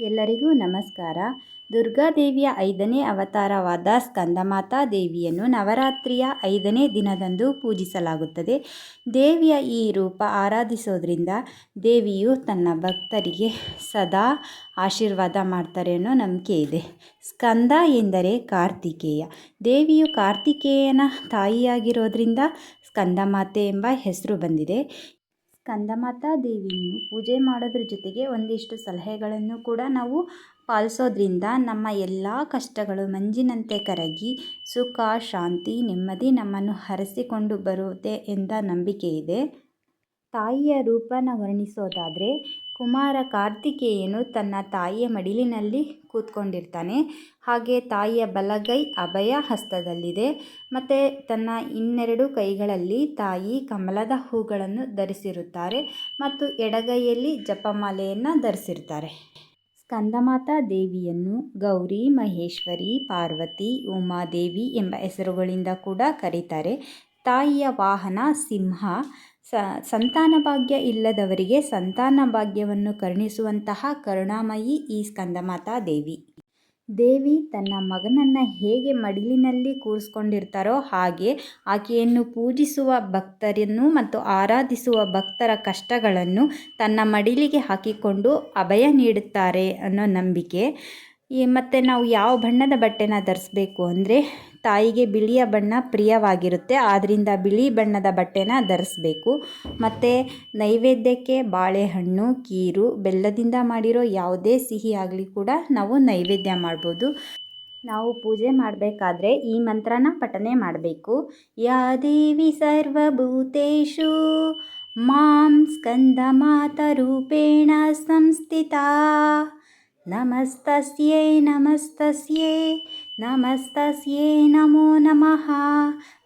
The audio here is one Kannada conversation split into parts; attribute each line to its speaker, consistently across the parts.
Speaker 1: ಎಲ್ಲರಿಗೂ ನಮಸ್ಕಾರ. ದುರ್ಗಾದೇವಿಯ ಐದನೇ ಅವತಾರವಾದ ಸ್ಕಂದಮಾತಾ ದೇವಿಯನ್ನು ನವರಾತ್ರಿಯ ಐದನೇ ದಿನದಂದು ಪೂಜಿಸಲಾಗುತ್ತದೆ. ದೇವಿಯ ಈ ರೂಪ ಆರಾಧಿಸೋದ್ರಿಂದ ದೇವಿಯು ತನ್ನ ಭಕ್ತರಿಗೆ ಸದಾ ಆಶೀರ್ವಾದ ಮಾಡ್ತಾರೆ ಅನ್ನೋ ನಂಬಿಕೆ ಇದೆ. ಸ್ಕಂದ ಎಂದರೆ ಕಾರ್ತಿಕೇಯ. ದೇವಿಯು ಕಾರ್ತಿಕೇಯನ ತಾಯಿಯಾಗಿರೋದ್ರಿಂದ ಸ್ಕಂದಮಾತೆ ಎಂಬ ಹೆಸರು ಬಂದಿದೆ. ಸ್ಕಂದಮಾತಾ ದೇವಿಯನ್ನು ಪೂಜೆ ಮಾಡೋದ್ರ ಜೊತೆಗೆ ಒಂದಿಷ್ಟು ಸಲಹೆಗಳನ್ನು ಕೂಡ ನಾವು ಪಾಲಿಸೋದ್ರಿಂದ ನಮ್ಮ ಎಲ್ಲ ಕಷ್ಟಗಳು ಮಂಜಿನಂತೆ ಕರಗಿ ಸುಖ, ಶಾಂತಿ, ನೆಮ್ಮದಿ ನಮ್ಮನ್ನು ಹರಸಿಕೊಂಡು ಬರುತ್ತೆ ಎಂದ ನಂಬಿಕೆ ಇದೆ. ತಾಯಿಯ ರೂಪನ ವರ್ಣಿಸೋದಾದರೆ ಕುಮಾರ ಕಾರ್ತಿಕೇಯನು ತನ್ನ ತಾಯಿಯ ಮಡಿಲಿನಲ್ಲಿ ಕೂತ್ಕೊಂಡಿರ್ತಾನೆ. ಹಾಗೆ ತಾಯಿಯ ಬಲಗೈ ಅಭಯ ಹಸ್ತದಲ್ಲಿದೆ. ಮತ್ತು ತನ್ನ ಇನ್ನೆರಡು ಕೈಗಳಲ್ಲಿ ತಾಯಿ ಕಮಲದ ಹೂಗಳನ್ನು ಧರಿಸಿರುತ್ತಾರೆ ಮತ್ತು ಎಡಗೈಯಲ್ಲಿ ಜಪಮಾಲೆಯನ್ನು ಧರಿಸಿರ್ತಾರೆ ಸ್ಕಂದಮಾತಾ ದೇವಿಯನ್ನು ಗೌರಿ, ಮಹೇಶ್ವರಿ, ಪಾರ್ವತಿ, ಉಮಾದೇವಿ ಎಂಬ ಹೆಸರುಗಳಿಂದ ಕೂಡ ಕರೀತಾರೆ. ತಾಯಿಯ ವಾಹನ ಸಿಂಹ. ಸ, ಸಂತಾನ ಭಾಗ್ಯ ಇಲ್ಲದವರಿಗೆ ಸಂತಾನ ಭಾಗ್ಯವನ್ನು ಕರುಣಿಸುವಂತಹ ಕರುಣಾಮಯಿ ಈ ಸ್ಕಂದಮಾತಾ ದೇವಿ. ದೇವಿ ತನ್ನ ಮಗನನ್ನು ಹೇಗೆ ಮಡಿಲಿನಲ್ಲಿ ಕೂರಿಸ್ಕೊಂಡಿರ್ತಾರೋ ಹಾಗೆ ಆಕೆಯನ್ನು ಪೂಜಿಸುವ ಭಕ್ತರನ್ನು ಮತ್ತು ಆರಾಧಿಸುವ ಭಕ್ತರ ಕಷ್ಟಗಳನ್ನು ತನ್ನ ಮಡಿಲಿಗೆ ಹಾಕಿಕೊಂಡು ಅಭಯ ನೀಡುತ್ತಾರೆ ಅನ್ನೋ ನಂಬಿಕೆ. ಮತ್ತು ನಾವು ಯಾವ ಬಣ್ಣದ ಬಟ್ಟೆನ ಧರಿಸ್ಬೇಕು ಅಂದರೆ ತಾಯಿಗೆ ಬಿಳಿಯ ಬಣ್ಣ ಪ್ರಿಯವಾಗಿರುತ್ತೆ. ಆದ್ದರಿಂದ ಬಿಳಿ ಬಣ್ಣದ ಬಟ್ಟೆನ ಧರಿಸ್ಬೇಕು. ಮತ್ತು ನೈವೇದ್ಯಕ್ಕೆ ಬಾಳೆಹಣ್ಣು, ಕೀರು, ಬೆಲ್ಲದಿಂದ ಮಾಡಿರೋ ಯಾವುದೇ ಸಿಹಿ ಆಗಲಿ ಕೂಡ ನಾವು ನೈವೇದ್ಯ ಮಾಡ್ಬೋದು. ನಾವು ಪೂಜೆ ಮಾಡಬೇಕಾದ್ರೆ ಈ ಮಂತ್ರನ ಪಠನೆ ಮಾಡಬೇಕು. ಯಾ ದೇವಿ ಸರ್ವಭೂತೇಶು, ಮಾಂ ಸ್ಕಂದ ಮಾತರೂಪೇಣ ಸಂಸ್ಥಿತಾ, ನಮಸ್ತಸ್ಯೇ ನಮಸ್ತಸ್ಯೇ. ನಮಸ್ತಸ್ಯೇ ನಮೋ ನಮಃ.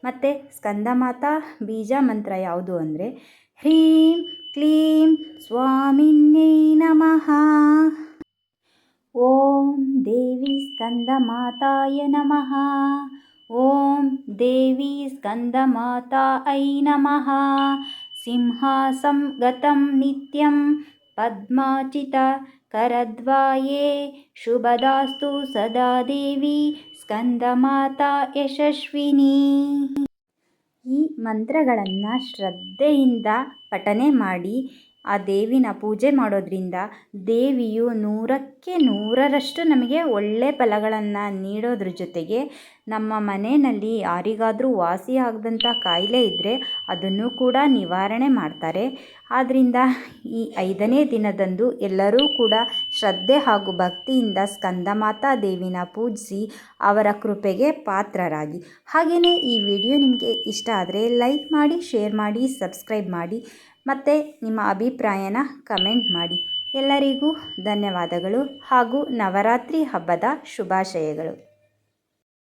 Speaker 1: ಮತ್ತು ಸ್ಕಂದಮಾತಾ ಬೀಜ ಮಂತ್ರ ಯಾವುದು ಅಂದರೆ, ಹ್ರೀಂ ಕ್ಲೀಂ ಸ್ವಾಮಿನ್ಯೈ ನಮಃ. ಓಂ ದೇವಿ ಸ್ಕಂದಮಾತಾಯ ನಮಃ. ಓಂ ದೇವಿ ಸ್ಕಂದಮಾತಾ ಐ ನಮಃ. ಸಿಂಹಾಸಂ ಗತಂ ನಿತ್ಯಂ ಪದ್ಮಾಚಿತ ಕರದ್ವಾಯೇ. ಶುಭದಾಸ್ತು ಸದಾ ದೇವಿ ಸ್ಕಂದಮಾತಾ ಯಶಸ್ವಿನಿ. ಈ ಮಂತ್ರಗಳನ್ನು ಶ್ರದ್ಧೆಯಿಂದ ಪಠನೆ ಮಾಡಿ ಆ ದೇವಿನ ಪೂಜೆ ಮಾಡೋದ್ರಿಂದ ದೇವಿಯು ನೂರಕ್ಕೆ ನೂರರಷ್ಟು ನಮಗೆ ಒಳ್ಳೆಯ ಫಲಗಳನ್ನು ನೀಡೋದ್ರ ಜೊತೆಗೆ ನಮ್ಮ ಮನೆಯಲ್ಲಿ ಯಾರಿಗಾದರೂ ವಾಸಿಯಾಗದಂಥ ಕಾಯಿಲೆ ಇದ್ದರೆ ಅದನ್ನು ಕೂಡ ನಿವಾರಣೆ ಮಾಡ್ತಾರೆ. ಆದ್ದರಿಂದ ಈ ಐದನೇ ದಿನದಂದು ಎಲ್ಲರೂ ಕೂಡ ಶ್ರದ್ಧೆ ಹಾಗೂ ಭಕ್ತಿಯಿಂದ ಸ್ಕಂದಮಾತಾ ದೇವಿನ ಪೂಜಿಸಿ ಅವರ ಕೃಪೆಗೆ ಪಾತ್ರರಾಗಿ. ಹಾಗೆಯೇ ಈ ವಿಡಿಯೋ ನಿಮಗೆ ಇಷ್ಟ ಆದರೆ ಲೈಕ್ ಮಾಡಿ, ಶೇರ್ ಮಾಡಿ, ಸಬ್ಸ್ಕ್ರೈಬ್ ಮಾಡಿ ಮತ್ತು ನಿಮ್ಮ ಅಭಿಪ್ರಾಯನ ಕಮೆಂಟ್ ಮಾಡಿ. ಎಲ್ಲರಿಗೂ ಧನ್ಯವಾದಗಳು ಹಾಗೂ ನವರಾತ್ರಿ ಹಬ್ಬದ ಶುಭಾಶಯಗಳು.